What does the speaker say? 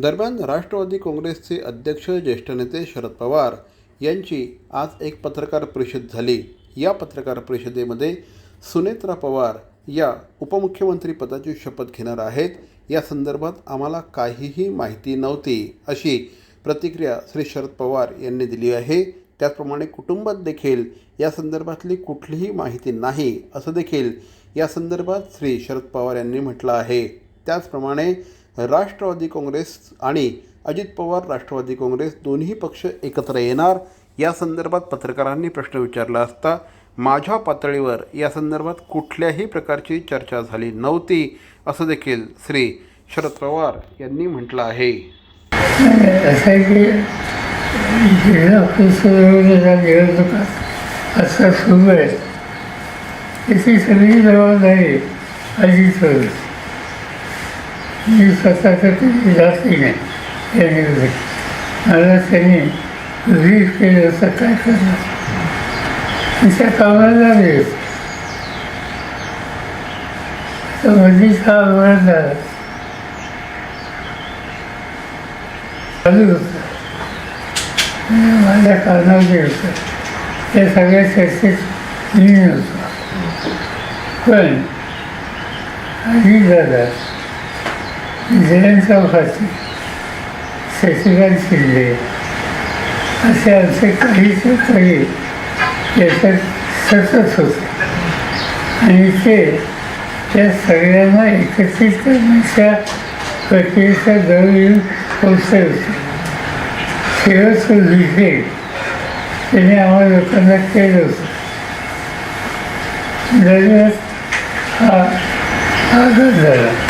दरम्यान राष्ट्रवादी काँग्रेसचे अध्यक्ष ज्येष्ठ नेते शरद पवार यांची आज एक पत्रकार परिषद झाली. या पत्रकार परिषदेमध्ये सुनेत्रा पवार या उपमुख्यमंत्री पदाची शपथ घेणार आहेत. या संदर्भात आम्हाला काहीही माहिती नव्हती अशी प्रतिक्रिया श्री शरद पवार यांनी दिली आहे. त्याचप्रमाणे कुटुंबात देखील या संदर्भातली कुठलीही माहिती नाही असं देखील या संदर्भात श्री शरद पवार यांनी म्हटलं आहे. त्याचप्रमाणे राष्ट्रवादी काँग्रेस आणि अजित पवार राष्ट्रवादी काँग्रेस दोन्ही पक्ष एकत्र येणार. या संदर्भात पत्रकारांनी प्रश्न विचारला असता माझ्या पातळीवर या संदर्भात कुठल्याही प्रकारची चर्चा झाली नव्हती असं देखील श्री शरद पवार यांनी म्हटलं आहे. असं सुरू आहे. त्याची सगळी जबाबदारी अजित मी स्वतःसाठी जास्ती नाही या मला त्यांनी रीड केलं असं काय करणार? तिच्या कामाला लागले तर मधीच हा वळण झाला चालू होता. माझ्या कानावर जे होतं. त्या सगळ्या चर्चेत मी होतो पण आधी झाला. जयंत चौकाची शशिकांत शिंदे. असे आमचे काहीच काही याच्यात सतत होते. आणि ते त्या सगळ्यांना एकत्रित करण्याच्या प्रक्रियेचा जवळ येऊन पोचले होते. शेवटचं विषय त्याने आम्हाला लोकांना केलं होतं. हा आघात झाला.